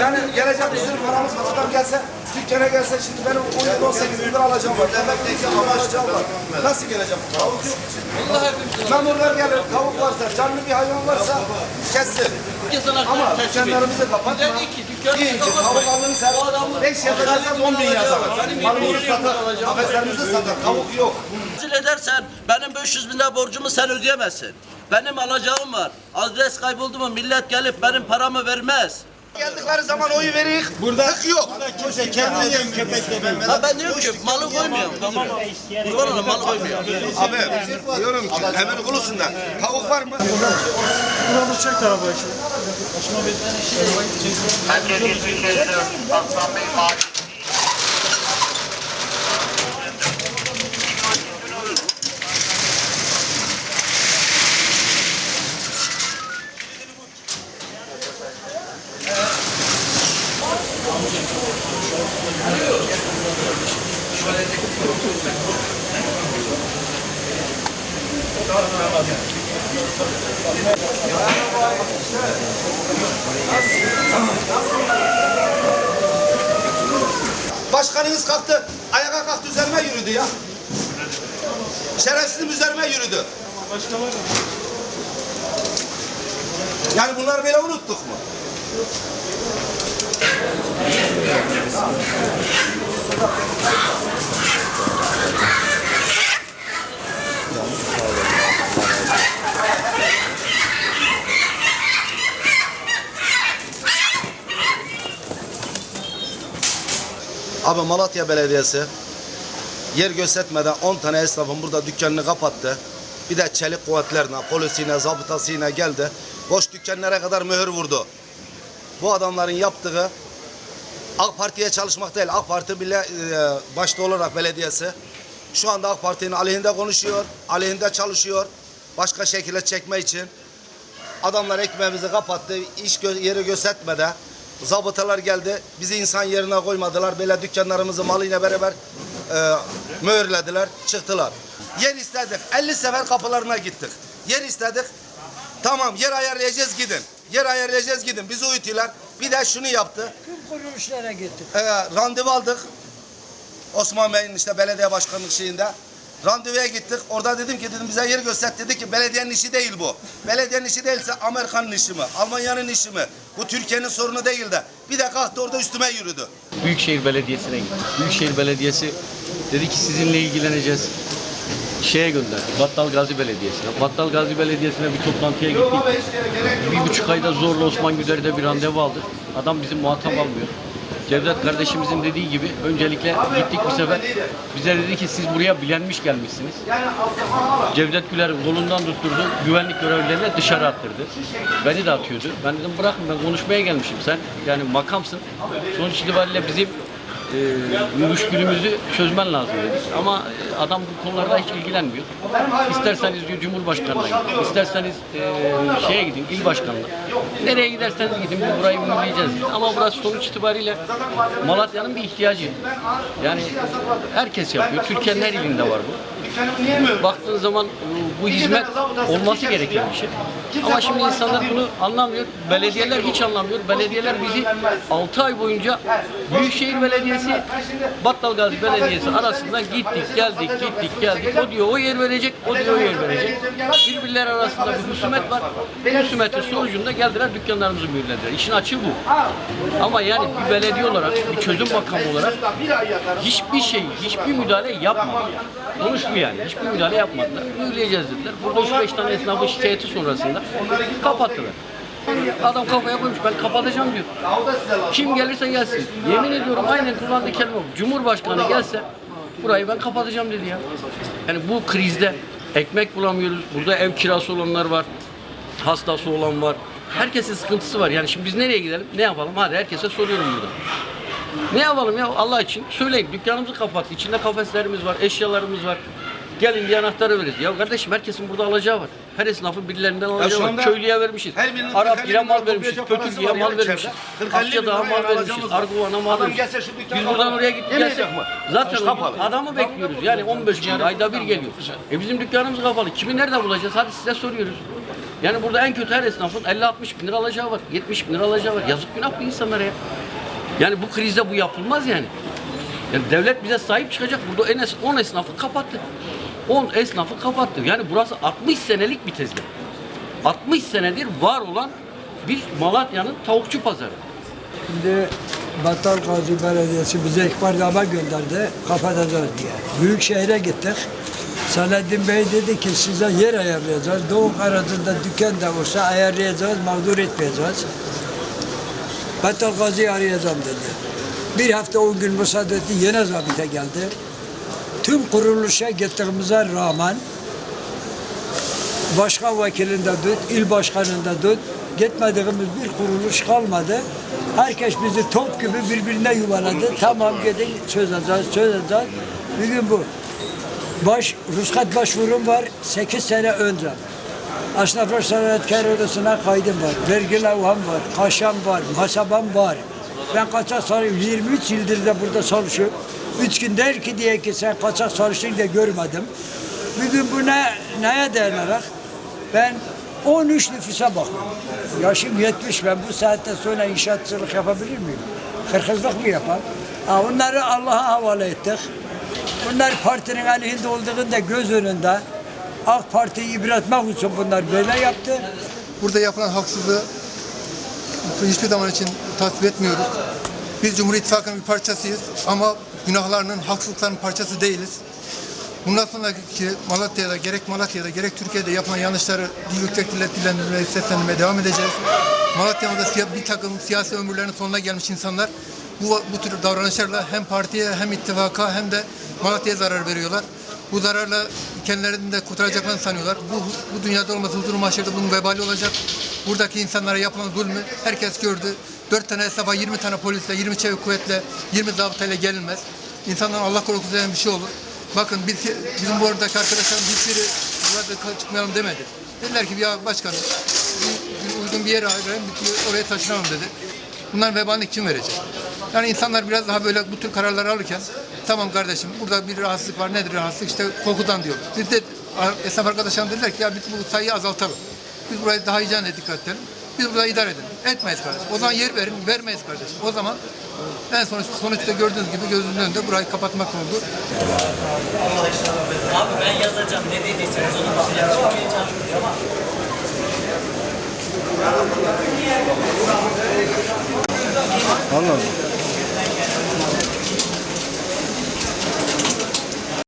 Yani gelecek bir sürü paramız var. Adam gelse, dükkana gelse şimdi benim 17 18 bin lira alacağım var. Demek ki ama alacağım var. Nasıl geleceğim? Tavuk yok. Memurlar gelir, tavuk varsa, canlı bir hayvan varsa kessin. Ama dükkanlarımızı kapatma. Deyince tavuk alınırsa 5 yapacaksa 10 bin yazarlar. Malımızı satar, kafeslerimizi satar. Tavuk yok. Rezil edersen benim 500 bin lira borcumu sen ödeyemezsin. Benim alacağım var. Adres kayboldu mu millet gelip benim paramı vermez. Geldikleri zaman oyu verik. Burada yok. Kimse kendi yiyen köpekle Ha ben diyorum ki malı koymuyorum. Tamam. Kurban olayım malı koymuyorum. Abi diyorum ki emir kulusun da tavuk var mı? Buramı çek şimdi. Bence bir Türkiye'de Aslan Bey maaş Başkanınız kalktı, ayağa kalktı üzerime yürüdü ya. Şerefsizim üzerime yürüdü. Yani bunları böyle unuttuk mu? Abi Malatya Belediyesi yer göstermeden 10 tane esnafın burada dükkanını kapattı. Bir de çelik kuvvetlerine, polisine, zabıtasıyla geldi. Boş dükkanlara kadar mühür vurdu. Bu adamların yaptığı AK Parti'ye çalışmak değil. AK Parti bile e, başta olarak belediyesi şu anda AK Parti'nin aleyhinde konuşuyor, aleyhinde çalışıyor. Başka şekilde çekme için. Adamlar ekmeğimizi kapattı, iş gö- yeri göstermeden. Zabıtalar geldi, bizi insan yerine koymadılar. Böyle dükkanlarımızı malıyla beraber e, mühürlediler, çıktılar. Yer istedik, 50 sefer kapılarına gittik. Yer istedik, tamam yer ayarlayacağız gidin. Yer ayarlayacağız gidin, bizi uyutuyorlar. Bir de şunu yaptı, kuruluşlara gittik. e, randevu aldık. Osman Bey'in işte belediye başkanlık şeyinde. Randevuya gittik. Orada dedim ki dedim bize yer göster. Dedi ki belediyenin işi değil bu. Belediyenin işi değilse Amerika'nın işi mi? Almanya'nın işi mi? Bu Türkiye'nin sorunu değil de. Bir de kalktı orada üstüme yürüdü. Büyükşehir Belediyesi'ne gittik. Büyükşehir Belediyesi dedi ki sizinle ilgileneceğiz. Şeye gönderdi. Battal Gazi Belediyesi'ne. Battal Gazi Belediyesi'ne bir toplantıya gittik. Bir buçuk ayda zorla Osman Güder'de bir randevu aldık. Adam bizi muhatap almıyor. Cevdet kardeşimizin dediği gibi öncelikle gittik bir sefer. Bize dedi ki siz buraya bilenmiş gelmişsiniz. Cevdet Güler kolundan tutturdu. Güvenlik görevlilerine dışarı attırdı. Beni de atıyordu. Ben dedim bırakın ben konuşmaya gelmişim. Sen yani makamsın. Sonuç itibariyle bizim e, müşkülümüzü çözmen lazım dedik. Ama e, adam bu konularda hiç ilgilenmiyor. İsterseniz diyor Cumhurbaşkanı'na isterseniz e, şeye gidin, il başkanına. Nereye giderseniz gidin, biz burayı mühürleyeceğiz. Ama burası sonuç itibariyle Malatya'nın bir ihtiyacı. Yani herkes yapıyor. Türkiye'nin her ilinde var bu. Baktığın zaman bu hizmet olması gereken bir şey. Ama şimdi insanlar bunu anlamıyor. Belediyeler hiç anlamıyor. Belediyeler bizi 6 ay boyunca Büyükşehir Belediyesi, Battalgazi Belediyesi arasında gittik, geldik, gittik, geldik. O diyor o yer verecek, o diyor o yer verecek. Birbirleri arasında bir husumet var. Husumetin sonucunda geldiler dükkanlarımızı mühürlediler. İşin açığı bu. Ama yani bir belediye olarak, bir çözüm makamı olarak hiçbir şey, hiçbir müdahale yapmadı. Sonuç bu yani. Hiçbir müdahale yapmadılar. Mühürleyeceğiz dediler. Burada şu beş tane esnafın şikayeti sonrasında kapattılar. Adam kafaya koymuş ben kapatacağım diyor. Kim gelirse gelsin. Yemin ediyorum aynen kullandığı kelime bu. Cumhurbaşkanı gelse burayı ben kapatacağım dedi ya. Yani bu krizde ekmek bulamıyoruz. Burada ev kirası olanlar var. Hastası olan var. Herkesin sıkıntısı var. Yani şimdi biz nereye gidelim? Ne yapalım? Hadi herkese soruyorum burada. Ne yapalım ya Allah için? Söyleyin dükkanımızı kapat. İçinde kafeslerimiz var, eşyalarımız var. Gelin diye anahtarı veririz. Ya kardeşim herkesin burada alacağı var. Her esnafın birilerinden alacağı var. Köylüye vermişiz. her birinin Arap 40-50 ile bin mal vermişiz. parası diye mal vermişiz. içeride. 40-50 bin Akçadağ'a lira mal vermişiz. Arguvan'a mal vermişiz. Biz buradan oraya Yemeyecek gelsek. mi? Zaten Kapalı. adamı bekliyoruz. Yani 15 gün ayda bir geliyor. E bizim dükkanımız kapalı. Kimi nerede bulacağız? Hadi size soruyoruz. Yani burada en kötü her esnafın 50-60 bin lira alacağı var. 70 bin lira alacağı var. Yazık günah bu insanlara ya. Yani bu krizde bu yapılmaz yani. Yani devlet bize sahip çıkacak. Burada en az 10 esnafı kapattı. 10 esnafı kapattı. Yani burası 60 senelik bir tezgah. 60 senedir var olan bir Malatya'nın tavukçu pazarı. Şimdi Battal Gazi Belediyesi bize ihbarname gönderdi, kapatacağız diye. Büyükşehir'e gittik. Selahattin Bey dedi ki size yer ayarlayacağız. Doğu arasında dükkan da olsa ayarlayacağız, mağdur etmeyeceğiz. Battal Gazi'yi arayacağım dedi. Bir hafta on gün müsaade etti, yine zabite geldi. Tüm kuruluşa gittiğimize rağmen başkan vekilinde tut, il başkanında tut, gitmediğimiz bir kuruluş kalmadı. Herkes bizi top gibi birbirine yuvaladı. Tamam gidin söz alacağız. Bugün bu. Baş, ruhsat başvurum var 8 sene önce. Esnaflar Sanatkar Odası'na kaydım var. Vergi levham var, kaşam var, masabam var. Ben kaçak sarayım 23 yıldır da burada çalışıyorum. Üç gün der ki diye ki sen kaçak çalıştın diye görmedim. Bugün bu ne, neye dayanarak? Ben 13 nüfusa bakıyorum. Yaşım 70 ben bu saatten sonra inşaatçılık yapabilir miyim? Kırkızlık mı yapar? Ha, onları Allah'a havale ettik. Bunlar partinin aleyhinde olduğunda göz önünde AK Parti'yi ibretmek için bunlar böyle yaptı. Burada yapılan haksızlığı hiçbir zaman için tasvip etmiyoruz. Biz Cumhur İttifakı'nın bir parçasıyız ama günahlarının, haksızlıkların parçası değiliz. Bundan sonraki Malatya'da gerek Malatya'da gerek Türkiye'de yapılan yanlışları yüksek dille dillendirmeye, seslendirmeye devam edeceğiz. Malatya'da bir takım siyasi ömürlerinin sonuna gelmiş insanlar bu, bu tür davranışlarla hem partiye hem ittifaka hem de Malatya'ya zarar veriyorlar. Bu zararla kendilerini de kurtaracaklarını sanıyorlar. Bu, bu dünyada olmasa huzur mahşerde bunun vebali olacak. Buradaki insanlara yapılan zulmü herkes gördü. Dört tane esnafa 20 tane polisle, 20 çevik kuvvetle, 20 zabıtayla gelinmez. İnsanların Allah korkusu denen bir şey olur. Bakın biz, bizim bu aradaki arkadaşlarım hiçbiri burada çıkmayalım demedi. Dediler ki ya başkanım bir, bir uygun bir yere ayırayım, oraya taşınalım dedi. Bunların vebalini kim verecek? Yani insanlar biraz daha böyle bu tür kararları alırken tamam kardeşim burada bir rahatsızlık var nedir rahatsızlık işte kokudan diyor. Biz de esnaf arkadaşlarım dediler ki ya biz bu sayıyı azaltalım. Biz burayı daha hijyenle dikkat edelim. Biz burada idare edelim. Etmeyiz kardeşim. O zaman yer verin, vermeyiz kardeşim. O zaman en sonuç, sonuçta gördüğünüz gibi gözünün önünde burayı kapatmak oldu. Abi ben yazacağım ne dediyseniz onu bir şey yapamayacağım. Anladım.